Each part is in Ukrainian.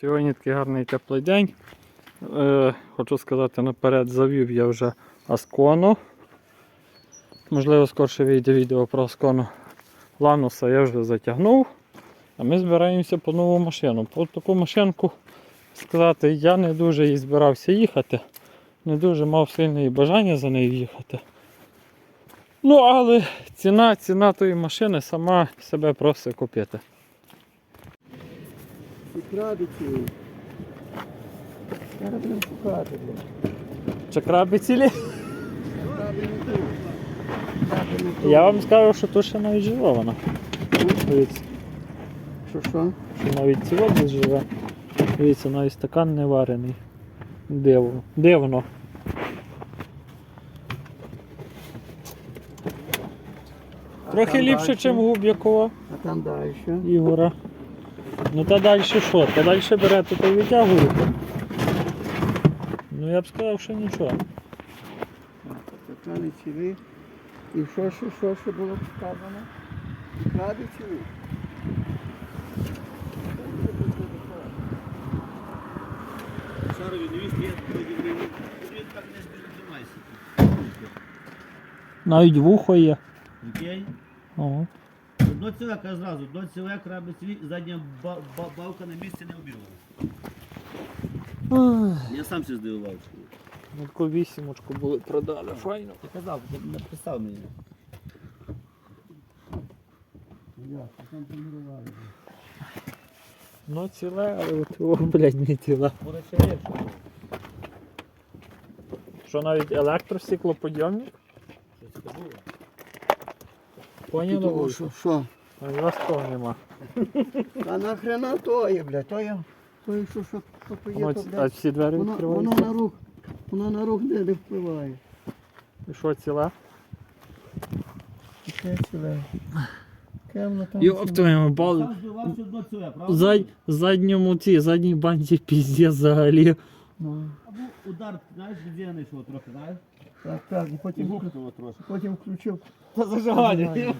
Сьогодні такий гарний теплий день. Е, хочу сказати наперед, завів я вже Аскону. Можливо, скорше вийде відео про Аскону. Лануса я вже затягнув. А ми збираємося по нову машину. По таку машинку сказати, я не дуже і збирався їхати. Не дуже мав сильне бажання за нею їхати. Ну, але ціна, ціна тої машини сама себе просить купити. Крабиці. Зараз будемо шукати, блядь. Чи краби цілі? Краби не тут. Краби не тут. Я вам скажу, що тут ще навіть жива вона. Дивіться, Що що? що навіть ці води живе. Дивіться, навіть стакан не варений. Дивно. Дивно. Трохи ліпше, ніж Губ'якова А там далі. Ігора. Ну та далі що? Та далі берете та витягуєте. Ну я б сказав, що нічого. Стакани цілі. І що ще, що ще було сказано? Краби цілі. Шарові невіст є, він так не займається. Навіть вухо є. Окей? Ого. До цілека зразу, до цілека робить свій, задня ба- ба- балка на місці не обірвала. Я сам все здивував. Ну, Таку вісімочку були продали, файно. Ти казав, ти написав мені. Я, там тренували. Ну ціле, але от о, блядь, не ще легше. Що навіть електростеклоподйомник? Щось таке було. Поняли? Того, ви? що, що? А у вас того нема. А нахрена то є, блядь, то є, то є, що, що, що то є, Ну, то, ці- а блядь. всі двері Воно, воно відкриваються. на рух, воно на рух не, не впливає. І що ціле? Таке ціле. Кемно там. Йоп ціле. твоєму бал. Сам здивувався до ціле, правда? Зад... Задньому ці, задній банці піздець взагалі. Ну, Або удар, знаєш, де я знайшов трохи, знаєш? Так, так, і І потім, гукнуло трошки. потім включив. Та зажигання.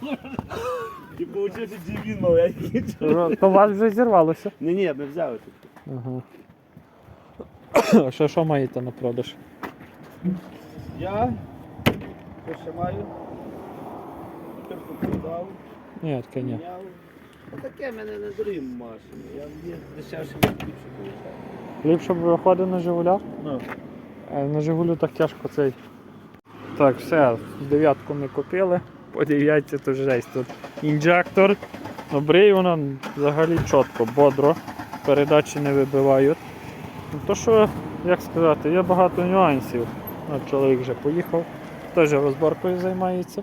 І получився дживін маленький. То у вас вже зірвалося. Ні, ні, ми взяли тут. Ага. А що, що маєте на продаж? Я, що ще маю, Ні, таке ні. міняв. Таке мене не дорогі машини, я є дешевше не більше получаю. Ліпше б виходив на Жигулях? Ну, А на Жигулю так тяжко цей. Так, все, дев'ятку ми купили. По дев'ятці то жесть. Тут інжектор. Добрий воно взагалі чітко, бодро. Передачі не вибивають. Ну, То що, як сказати, є багато нюансів. От чоловік вже поїхав, теж розборкою займається.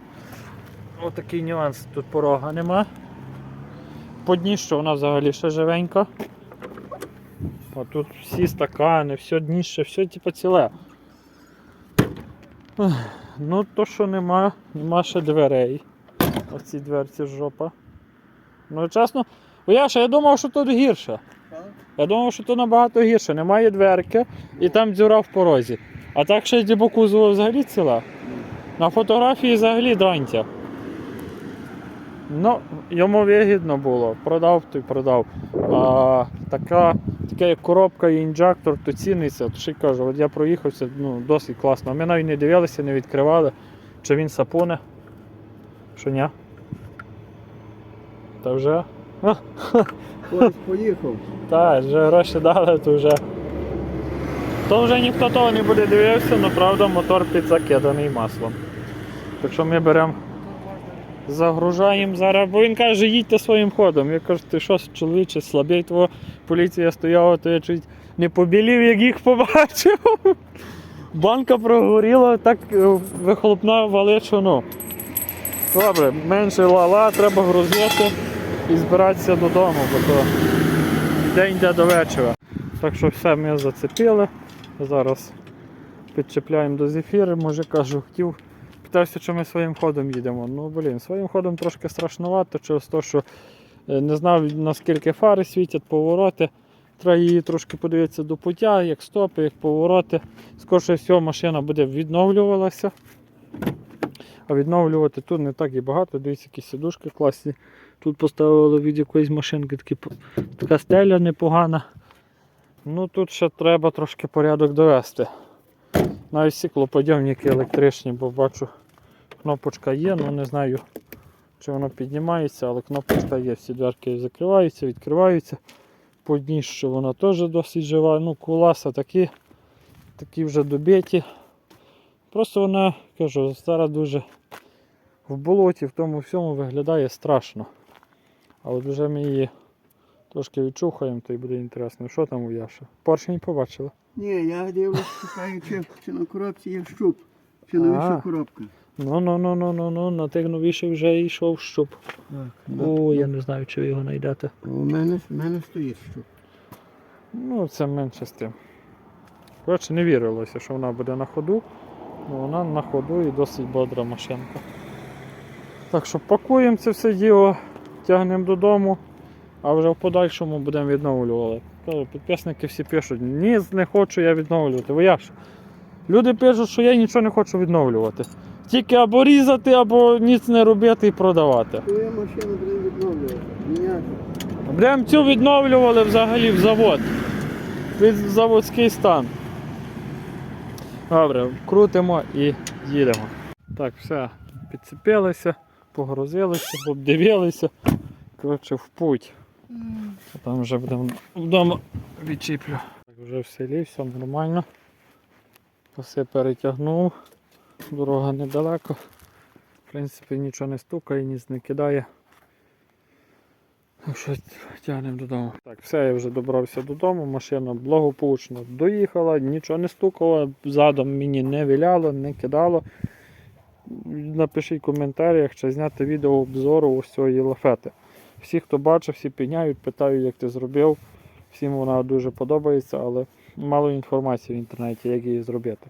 Отакий нюанс, тут порога нема. По дніщу вона взагалі ще живенька. А тут всі стакани, все дніще, все типу ціле. Ну, то що нема, нема ще дверей. Оці дверці жопа. Ну, чесно, бо я думав, що тут гірше. Я думав, що тут набагато гірше. Немає дверки і там дзюра в порозі. А так ще дібокузова кузова взагалі ціла. На фотографії взагалі дрантя. Ну, йому вигідно було. Продав, то й продав. А така, така як коробка і інжектор, то ціниться. То ще й кажу, от я проїхався, ну, досить класно. Ми навіть не дивилися, не відкривали, чи він сапуне. Що ні? Та вже. А, Ось поїхав. так, вже гроші дали, то вже. То вже ніхто того не буде дивився, але правда мотор підзакиданий маслом. Так що ми беремо, загружаємо зараз, бо він каже, їдьте своїм ходом. Я кажу, ти що, чоловіче, слабій твого поліція стояла, то я чуть не побілів, як їх побачив. Банка прогоріла, так е, вихлопна валить, ну. Добре, менше лала, треба грузити і збиратися додому, бо то день йде до вечора. Так що все ми зацепили. Зараз підчепляємо до зефіри. Може кажу, хотів, питався, чи ми своїм ходом їдемо. Ну блін, своїм ходом трошки страшнувато через те, що е, не знав наскільки фари світять, повороти. Треба її трошки подивитися до пуття, як стопи, як повороти. Скорше всього машина буде відновлювалася. А відновлювати тут не так і багато. Дивіться, які сідушки класні. Тут поставили від якоїсь машинки такі, така стеля непогана. Ну тут ще треба трошки порядок довести. Навіть стеклоподйомники електричні, бо бачу, кнопочка є, ну не знаю, чи воно піднімається, але кнопочка є. Всі дверки закриваються, відкриваються. По одній, що вона теж досить жива. Ну, куласа такі, такі вже добиті. Просто вона, кажу, зараз дуже в болоті, в тому всьому виглядає страшно. А от вже ми її трошки відчухаємо, то й буде інтересно, що там у Яші. Поршень побачили. Ні, я дивлюсь, шукаю, чи, чи на коробці є щуп, чи А. новіша коробка. Ну, ну, ну, ну, ну, ну, на тих новіших вже йшов щуп. Так. О, я не знаю, чи ви його знайдете. У мене, у мене стоїть щуп. Ну, це менше з тим. Коротше, не вірилося, що вона буде на ходу. Ну, вона на ходу і досить бодра машинка. Так що пакуємо це все діло, тягнемо додому, а вже в подальшому будемо відновлювати. Кажу, підписники всі пишуть, ні, не хочу я відновлювати. Бо як? Люди пишуть, що я нічого не хочу відновлювати. Тільки або різати, або ніц не робити і продавати. Твою машину будемо відновлювати. Міняти. Прям цю відновлювали взагалі в завод. Під заводський стан. Добре, крутимо і їдемо. Так, все, підцепилися, погрузилися, обдивилися. Коротше, в путь. А Там вже будемо вдома відчіплю. Так, вже в селі, все нормально. Все перетягнув. Дорога недалеко. В принципі, нічого не стукає, ніц не кидає. Так що тягнемо додому. Так, все, я вже добрався додому, машина благополучно доїхала, нічого не стукало, задом мені не віляло, не кидало. Напишіть в коментарях, чи зняти відео обзору ось цієї лафети. Всі, хто бачив, всі підняють, питають, як ти зробив. Всім вона дуже подобається, але мало інформації в інтернеті, як її зробити.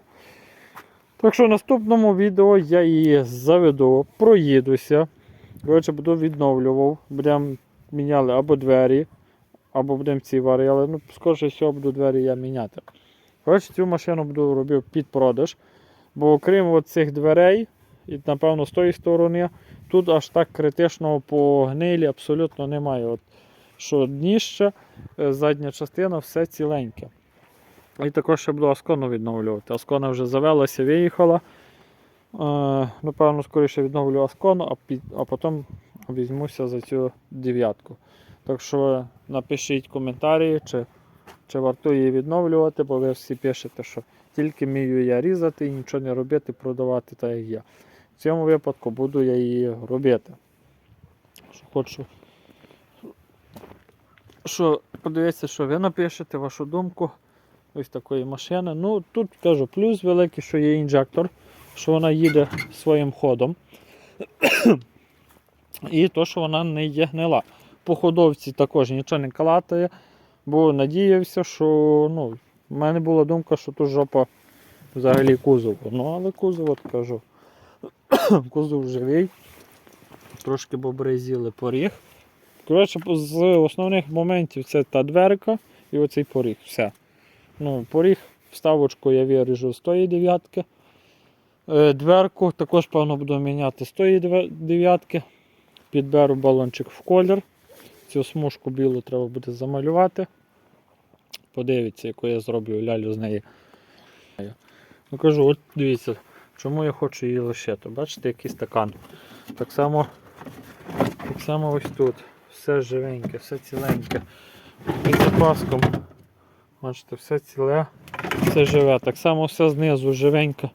Так що в наступному відео я її заведу, проїдуся. Коротше, буду відновлював. Будемо міняли або двері, або будемо ці варили. Ну, скоріше всього, буду двері я міняти. Коротше, цю машину буду робив під продаж. Бо окрім цих дверей, і напевно з тої сторони, тут аж так критичного по гнилі абсолютно немає. От, що дніще, е, задня частина, все ціленьке. І також ще буду Аскону відновлювати. Аскона вже завелася, виїхала. Е, напевно, скоріше відновлю Аскону, а, під, а потім візьмуся за цю дев'ятку. Так що напишіть коментарі, чи, чи варто її відновлювати, бо ви всі пишете, що тільки вмію я різати і нічого не робити, продавати так як я. В цьому випадку буду я її робити. Що хочу. Що подивіться, що ви напишете вашу думку ось такої машини. Ну тут кажу, плюс великий, що є інжектор, що вона їде своїм ходом. І то, що вона не є гнила. По ходовці також нічого не калатає, бо надіявся, що ну, в мене була думка, що тут жопа взагалі кузову. Ну, але кузов, от кажу, кузов живий. Трошки бобри з'їли поріг. Коротше, з основних моментів це та дверка і оцей поріг. Все. Ну, поріг, вставочку я виріжу з тої дев'ятки. Е, Дверку також, певно, буду міняти з тої дев'ятки. Підберу балончик в колір. Цю смужку білу треба буде замалювати. Подивіться, яку я зроблю лялю з неї. Ну кажу, от дивіться, чому я хочу її лишити. Бачите, який стакан. Так само, так само ось тут. Все живеньке, все ціленьке. Під запаском. Бачите, все ціле, все живе. Так само все знизу живеньке.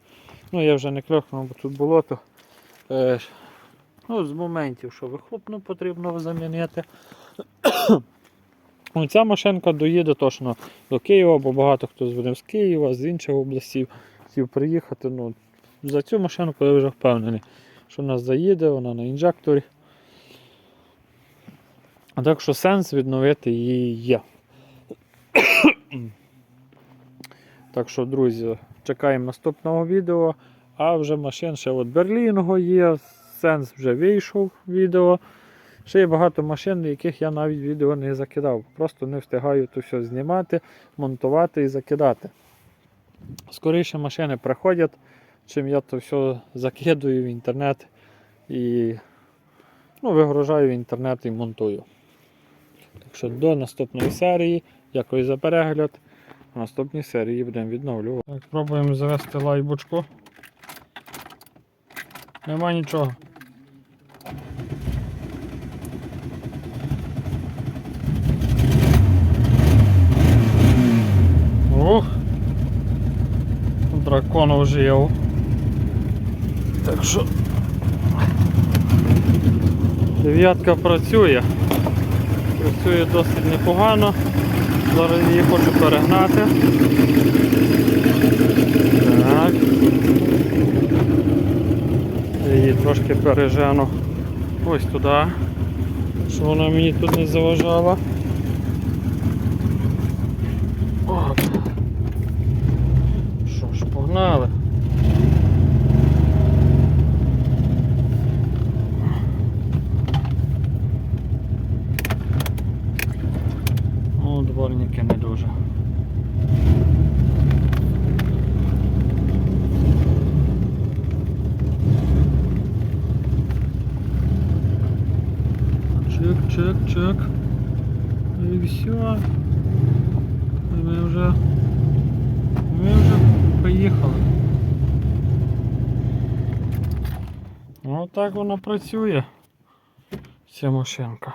Ну я вже не кльохнув, бо тут болото. Е, ну, з моментів, що вихлопну потрібно замінити. Ця машинка доїде точно до Києва, бо багато хто дзвонив з Києва, з інших областей хотів приїхати. Ну, за цю машинку я вже впевнений, що вона заїде, вона на інжекторі. А так що сенс відновити її є. Так що, друзі, чекаємо наступного відео. А вже машин ще от Берлінго є, сенс вже вийшов відео. Ще є багато машин, яких я навіть відео не закидав. Просто не встигаю то все знімати, монтувати і закидати. Скоріше машини приходять, чим я то все закидую в інтернет і ну, вигружаю в інтернет і монтую. Так що до наступної серії. Дякую за перегляд. В наступній серії будемо відновлювати. Так, спробуємо завести лайбочку. Нема нічого. Ух! Дракон ожив. Так що. Дев'ятка працює. Працює досить непогано. Зараз її хочу перегнати. Так. Її трошки пережену ось туди, щоб вона мені тут не заважала. Що ж, погнали. Ну, дворники не дуже. Чек, чек, чек. І все. Ми вже. Ми вже поїхали. Отак вона працює. Ця машинка.